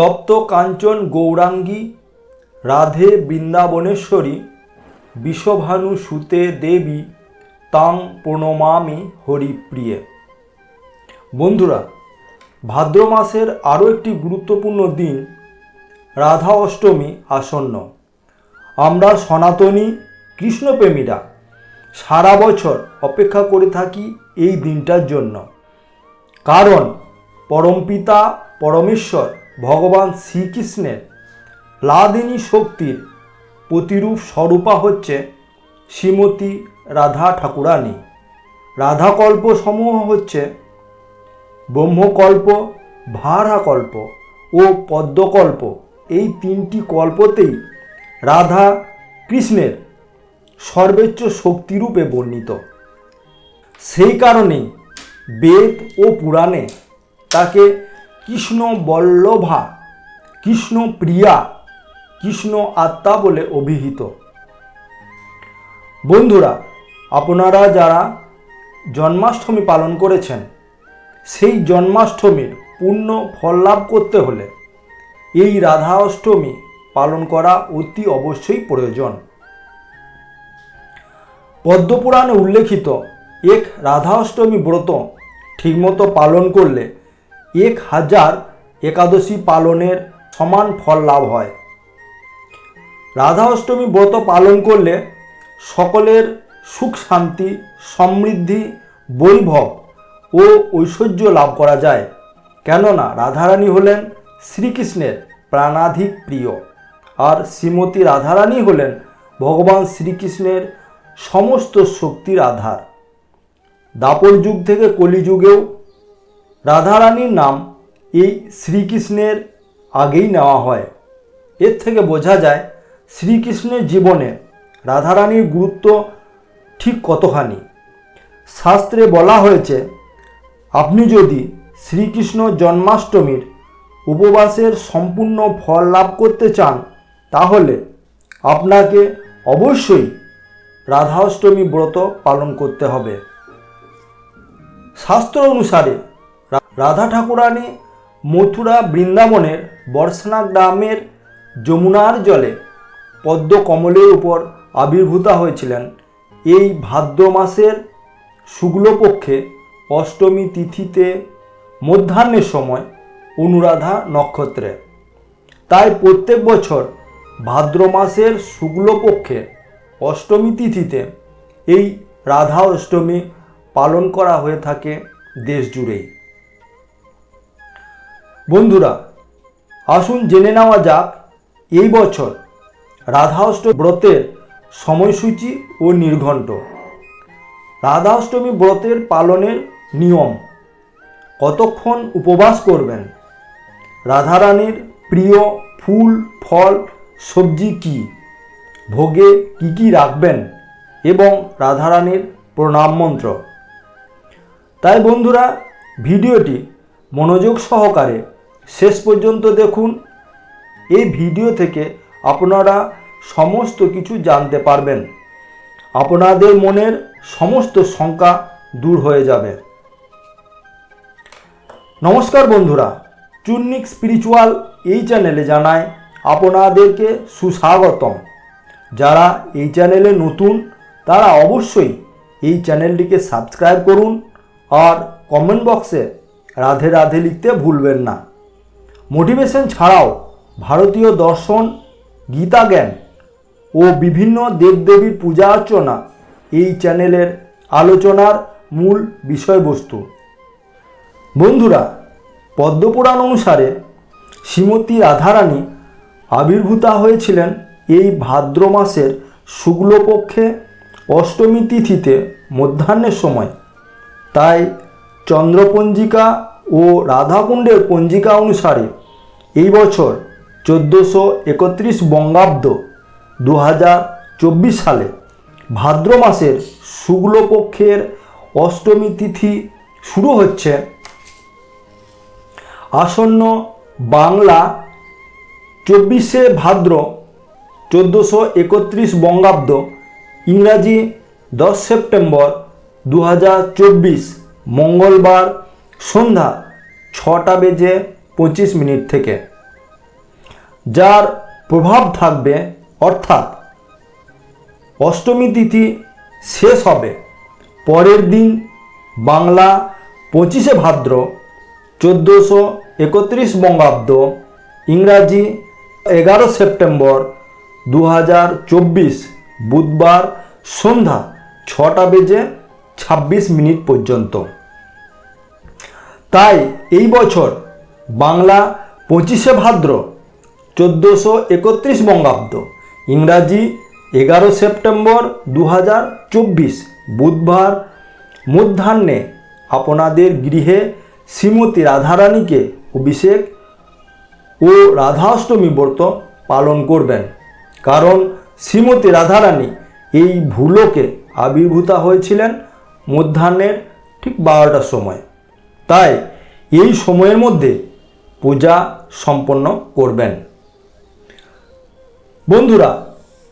তপ্ত কাঞ্চন গৌরাঙ্গী, রাধে বৃন্দাবনেশ্বরী, বিষভানু সুতে দেবী, তাং প্রণমামি হরিপ্রিয়ে। বন্ধুরা, ভাদ্র মাসের আরও একটি গুরুত্বপূর্ণ দিন রাধা অষ্টমী আসন্ন। আমরা সনাতনী কৃষ্ণপ্রেমীরা সারা বছর অপেক্ষা করে থাকি এই দিনটার জন্য। কারণ, পরমপিতা, পরমেশ্বর ভগবান শ্রীকৃষ্ণের লাদিনী শক্তির প্রতিরূপ স্বরূপা হচ্ছে শ্রীমতী রাধা ঠাকুরানী। রাধাকল্প সমূহ হচ্ছে ব্রহ্মকল্প, ভারাকল্প ও পদ্মকল্প। এই তিনটি কল্পতেই রাধা কৃষ্ণের সর্বোচ্চ শক্তিরূপে বর্ণিত। সেই কারণেই বেদ ও পুরাণে তাকে কৃষ্ণ বল্লভা, কৃষ্ণ প্রিয়া, কৃষ্ণ আত্মা বলে অভিহিত। বন্ধুরা, আপনারা যারা জন্মাষ্টমী পালন করেছেন, সেই জন্মাষ্টমীর পূর্ণ ফল লাভ করতে হলে এই রাধা অষ্টমী পালন করা অতি অবশ্যই প্রয়োজন। পদ্মপুরাণে উল্লেখিত এক রাধা অষ্টমী ব্রত ঠিকমতো পালন করলে এক হাজার একাদশী পালনের সমান ফল লাভ হয়। রাধা অষ্টমী ব্রত পালন করলে সকলের সুখ শান্তি, সমৃদ্ধি, বৈভব ও ঐশ্বর্য লাভ করা যায়। কেননা রাধারানী হলেন শ্রীকৃষ্ণের প্রাণাধিক প্রিয় আর শ্রীমতী রাধারানী হলেন ভগবান শ্রীকৃষ্ণের সমস্ত শক্তির আধার দাপর যুগ থেকে কলিযুগেও রাধারানীর নাম এই শ্রীকৃষ্ণের আগেই নেওয়া হয়। এর থেকে বোঝা যায়, শ্রীকৃষ্ণের জীবনে রাধারানীর গুরুত্ব ঠিক কতখানি। শাস্ত্রে বলা হয়েছে, আপনি যদি শ্রীকৃষ্ণ জন্মাষ্টমীর উপবাসের সম্পূর্ণ ফল লাভ করতে চান, তাহলে আপনাকে অবশ্যই রাধাষ্টমী ব্রত পালন করতে হবে। শাস্ত্র অনুসারে রাধা ঠাকুরানী মথুরা বৃন্দাবনের বর্ষনা গ্রামের যমুনার জলে পদ্ম কমলের উপর আবির্ভূতা হয়েছিলেন। এই ভাদ্র মাসের শুক্লপক্ষে অষ্টমী তিথিতে মধ্যাহ্নের সময় অনুরাধা নক্ষত্রে। তাই প্রত্যেক বছর ভাদ্র মাসের শুক্লপক্ষে অষ্টমী তিথিতে এই রাধা অষ্টমী পালন করা হয়ে থাকে দেশ জুড়েই বন্ধুরা, আসুন জেনে নেওয়া যাক এই বছর রাধা অষ্টমী ব্রতের সময়সূচি ও নির্ঘণ্ট। রাধা অষ্টমী ব্রতের পালনের নিয়ম। কতক্ষণ উপবাস করবেন? রাধারানীর প্রিয় ফুল, ফল, সবজি কি? ভোগে কি কি রাখবেন? এবং রাধারানীর প্রণাম মন্ত্র। তাই বন্ধুরা, ভিডিওটি মনোযোগ সহকারে শেষ পর্যন্ত দেখুন। এই ভিডিও থেকে আপনারা সমস্ত কিছু জানতে পারবেন। আপনাদের মনের সমস্ত শঙ্কা দূর হয়ে যাবে। নমস্কার বন্ধুরা, চুন্নিক স্পিরিচুয়াল এই চ্যানেলে জানায় আপনাদেরকে সুস্বাগতম। যারা এই চ্যানেলে নতুন, তারা অবশ্যই এই চ্যানেলটিকে সাবস্ক্রাইব করুন আর কমেন্ট বক্সে রাধে রাধে লিখতে ভুলবেন না। মোটিভেশন ছাড়াও ভারতীয় দর্শন গীতা জ্ঞান ও বিভিন্ন দেবদেবীর পূজা অর্চনা এই চ্যানেলের আলোচনার মূল বিষয়বস্তু। বন্ধুরা, পদ্মপুরাণ অনুসারে শ্রীমতী রাধারানী আবির্ভূতা হয়েছিলেন এই ভাদ্র মাসের শুক্লপক্ষে অষ্টমী তিথিতে মধ্যাহ্নের সময়। তাই চন্দ্রপঞ্জিকা ও রাধাকুণ্ডের পঞ্জিকা অনুসারে এই বছর চোদ্দোশো একত্রিশ বঙ্গাব্দ দু হাজার চব্বিশ সালে ভাদ্র মাসের শুক্লপক্ষের অষ্টমী তিথি শুরু হচ্ছে। আসন্ন বাংলা চব্বিশে ভাদ্র চোদ্দোশো একত্রিশ বঙ্গাব্দ ইংরাজি দশ সেপ্টেম্বর দু হাজার চব্বিশ মঙ্গলবার সন্ধ্যা ছটা বেজে পঁচিশ মিনিট থেকে। যার প্রভাব থাকবে, অর্থাৎ অষ্টমী তিথি শেষ হবে, পরের দিন বাংলা পঁচিশে ভাদ্র, চোদ্দোশো একত্রিশ বঙ্গাব্দ, ইংরাজি এগারো সেপ্টেম্বর দু হাজার চব্বিশ, বুধবার সন্ধ্যা ছটা বেজে ছাব্বিশ মিনিট পর্যন্ত। তাই এই বছর বাংলা পঁচিশে ভাদ্র চোদ্দোশো একত্রিশ বঙ্গাব্দ, ইংরাজি এগারো সেপ্টেম্বর দু চব্বিশ, বুধবার মধ্যাহ্নে আপনাদের গৃহে শ্রীমতী রাধারানীকে অভিষেক ও রাধাষ্টমী ব্রত পালন করবেন। কারণ শ্রীমতী রাধারানী এই ভুলোকে আবির্ভূতা হয়েছিলেন মধ্যাহ্নের ঠিক বারোটার সময়। তাই এই সময়ের মধ্যে পূজা সম্পন্ন করবেন। বন্ধুরা,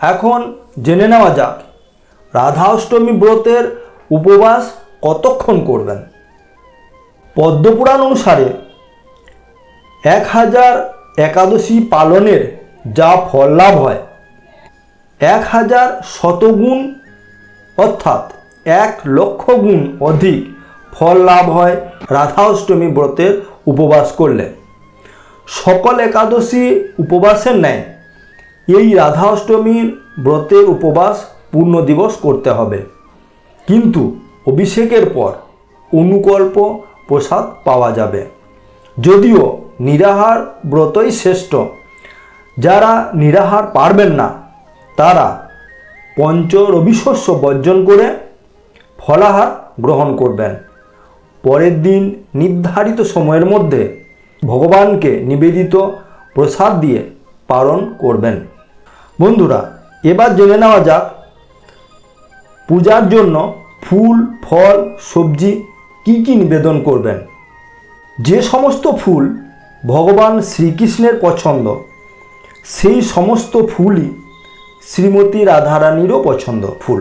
এখন জেনে নেওয়া যাক, রাধা অষ্টমী ব্রতের উপবাস কতক্ষণ করবেন? পদ্মপুরাণ অনুসারে এক হাজার একাদশী পালনের যা ফল লাভ হয়, এক হাজার শতগুণ অর্থাৎ এক লক্ষ গুণ অধিক ফল লাভ হয় রাধা অষ্টমী ব্রতের উপবাস করলে। সকল একাদশী উপবাসের ন্যায়, এই রাধা অষ্টমীর ব্রতের উপবাস পূর্ণ দিবস করতে হবে। কিন্তু অভিষেকের পর অনুকল্প প্রসাদ পাওয়া যাবে। যদিও নিরাহার ব্রতই শ্রেষ্ঠ, যারা নিরাহার পারবেন না, তারা পঞ্চ রবিশস্য বর্জন করে ফলাহার গ্রহণ করবেন। পরের দিন নির্ধারিত সময়ের মধ্যে ভগবানকে নিবেদিত প্রসাদ দিয়ে পালন করবেন। বন্ধুরা, এবার জেনে নেওয়া যাক, পূজার জন্য ফুল, ফল, সবজি কি কি নিবেদন করবেন। যে সমস্ত ফুল ভগবান শ্রীকৃষ্ণের পছন্দ, সেই সমস্ত ফুলই শ্রীমতী রাধারানীরও পছন্দ ফুল।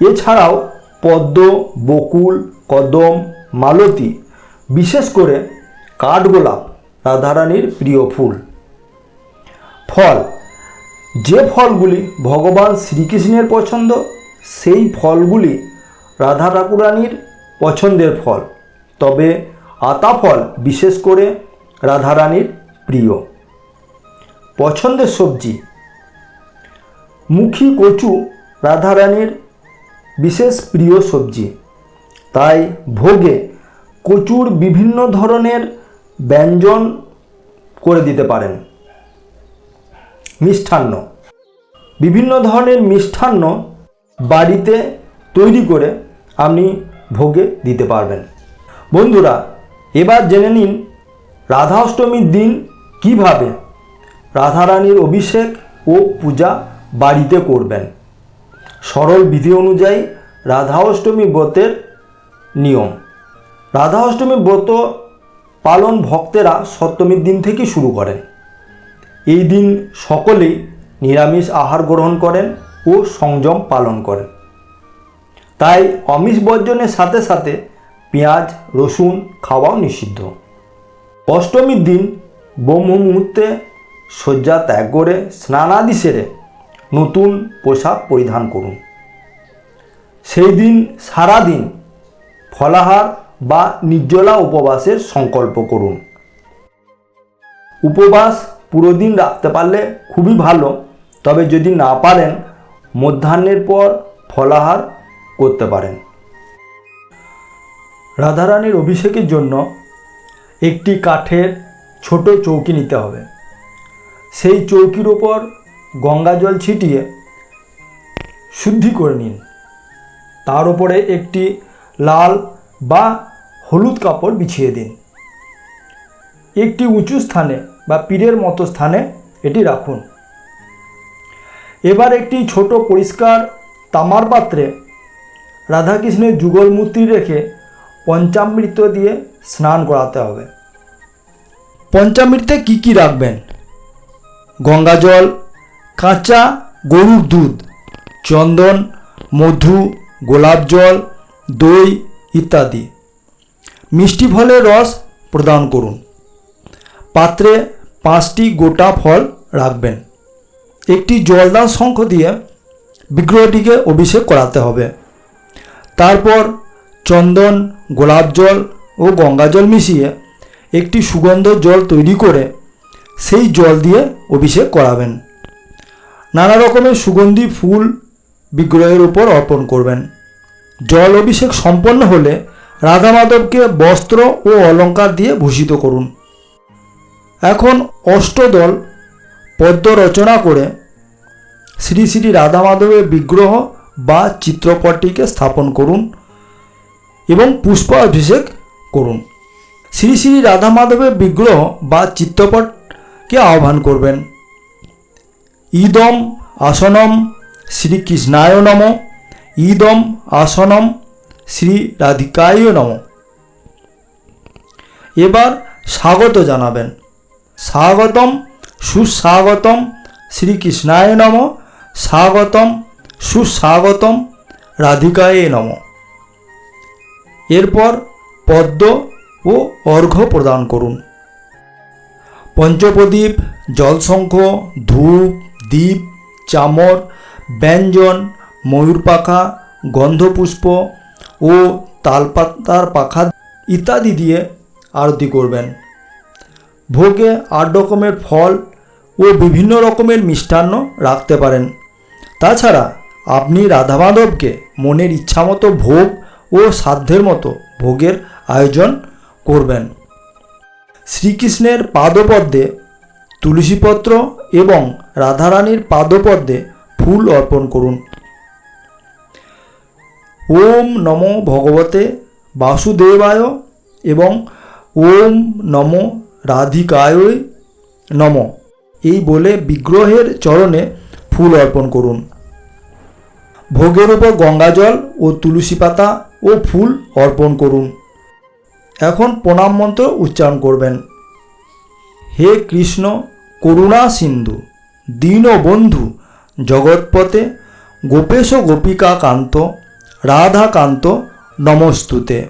এছাড়াও পদ্ম, বকুল, কদম, মালতী, বিশেষ করে কাঠগোলাপ রাধারানীর প্রিয় ফুল। ফল, যে ফলগুলি ভগবান শ্রীকৃষ্ণের পছন্দ, সেই ফলগুলি রাধা ঠাকুরানীর পছন্দের ফল। তবে আতা ফল বিশেষ করে রাধারানীর প্রিয়। পছন্দের সবজি, মুখী কচু রাধারানীর বিশেষ প্রিয় সবজি। তাই ভোগে কচুর বিভিন্ন ধরনের ব্যঞ্জন করে দিতে পারেন। মিষ্টান্ন। বিভিন্ন ধরনের মিষ্টান্ন বাড়িতে তৈরি করে আপনি ভোগে দিতে পারবেন। বন্ধুরা, এবার জেনে নিন রাধা অষ্টমীর দিন কীভাবে রাধারানীর অভিষেক ও পূজা বাড়িতে করবেন। সরল বিধি অনুযায়ী রাধা অষ্টমী ব্রতের নিয়ম। রাধা অষ্টমী ব্রত পালন ভক্তেরা সপ্তমীর দিন থেকে শুরু করেন। এই দিন সকলেই নিরামিষ আহার গ্রহণ করেন ও সংযম পালন করেন। তাই অমিষ বর্জনের সাথে সাথে পেঁয়াজ, রসুন খাওয়াও নিষিদ্ধ। অষ্টমীর দিন ব্রহ্ম মুহূর্তে শয্যা ত্যাগ করে স্নানাদি সেরে নতুন পোশাক পরিধান করুন। সেই দিন সারাদিন ফলাহার বা নির্জলা উপবাসের সংকল্প করুন। উপবাস পুরো দিন রাখতে পারলে খুবই ভালো, তবে যদি না পারেন, মধ্যাহ্নের পর ফলাহার করতে পারেন। রাধারানীর অভিষেকের জন্য একটি কাঠের ছোট চৌকি নিতে হবে। সেই চৌকির ওপর গঙ্গা জল ছিটিয়ে শুদ্ধি করে নিন। তার উপরে একটি লাল বা হলুদ কাপড় বিছিয়ে দিন। একটি উঁচু স্থানে বা পীরের মতো স্থানে এটি রাখুন। এবার একটি ছোট পরিষ্কার তামার পাত্রে রাধাকৃষ্ণের যুগল মূর্তি রেখে পঞ্চামৃত দিয়ে স্নান করাতে হবে। পঞ্চামৃতে কি কি রাখবেন? গঙ্গা জল কাঁচা গরুর দুধ, চন্দন, মধু, গোলাপ জল, দই ইত্যাদি। মিষ্টি ফলের রস প্রদান করুন। পাত্রে পাঁচটি গোটা ফল রাখবেন। একটি জলদান শঙ্খ দিয়ে বিগ্রহটিকে অভিষেক করাতে হবে। তারপর চন্দন, গোলাপ জল ও গঙ্গা জল মিশিয়ে একটি সুগন্ধ জল তৈরি করে সেই জল দিয়ে অভিষেক করাবেন। নানা রকমের সুগন্ধি, ফুল বিগ্রহের উপর অর্পণ করবেন। জল অভিষেক সম্পন্ন হলে রাধা মাধবকে বস্ত্র ও অলঙ্কার দিয়ে ভূষিত করুন। এখন অষ্টদল পদ্ম রচনা করে শ্রী শ্রী রাধা মাধবের বিগ্রহ বা চিত্রপটটিকে স্থাপন করুন এবং পুষ্পাভিষেক করুন। শ্রী শ্রী রাধা মাধবের বিগ্রহ বা চিত্রপটকে আহ্বান করবেন। ইদম আসনম শ্রীকৃষ্ণায় নম। ইদম আসনম শ্রী রাধিকায় নম। এবার স্বাগত জানাবেন। স্বাগতম, সুস্বাগতম শ্রীকৃষ্ণায় নম। স্বাগতম, সুস্বাগতম রাধিকায় নম। এরপর পদ্ম ও অর্ঘ্য প্রদান করুন। পঞ্চপ্রদীপ জলশঙ্খ ধূপ দ্বীপ, চামর, ব্যঞ্জন ময়ূর পাখা গন্ধপুষ্প ও তালপাতার পাখা ইত্যাদি দিয়ে আরতি করবেন। ভোগে আট রকমের ফল ও বিভিন্ন রকমের মিষ্টান্ন রাখতে পারেন। তাছাড়া আপনি রাধা মাধবকে মনের ইচ্ছামতো ভোগ ও সাধ্যের মতো ভোগের আয়োজন করবেন। শ্রীকৃষ্ণের পাদপদ্মে তুলসীপত্র এবং রাধারানীর পাদপদ্মে ফুল অর্পণ করুন। ওম নমো ভগবতে বাসুদেবায় এবং ওম নমো রাধিকায় নম। এই বলে বিগ্রহের চরণে ফুল অর্পণ করুন। ভোগের উপর গঙ্গাজল ও তুলসী পাতা ও ফুল অর্পণ করুন। এখন প্রণাম মন্ত্র উচ্চারণ করবেন। হে কৃষ্ণ, করুণা সিন্ধু। দীনবন্ধু জগৎপথে গোপেশ গোপিকা কান্ত রাধাকান্ত নমস্তুতে।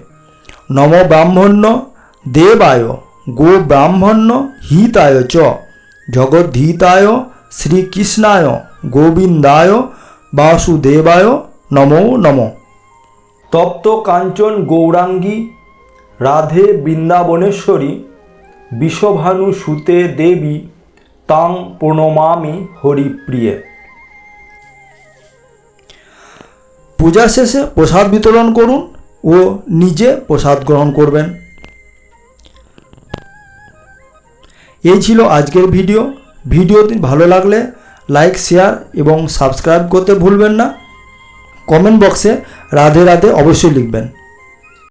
নম ব্রাহ্মণ্য দেবায়, গো ব্রাহ্মণ্য হিতায় চ। জগদ্ধিতায়, শ্রীকৃষ্ণায়, গোবিন্দায়, বাসুদেবায় নমো নম। তপ্ত কাঞ্চন গৌরাঙ্গী, রাধে বৃন্দাবনেশ্বরী বিষভানু সুতে দেবী তাং প্রণমামি হরিপ্রিয়ে। পূজার শেষে প্রসাদ বিতরণ করুন ও নিজে প্রসাদ গ্রহণ করবেন। এই ছিল আজকের ভিডিও। ভিডিওটি ভালো লাগলে লাইক, শেয়ার এবং সাবস্ক্রাইব করতে ভুলবেন না। কমেন্ট বক্সে রাধে রাধে অবশ্যই লিখবেন।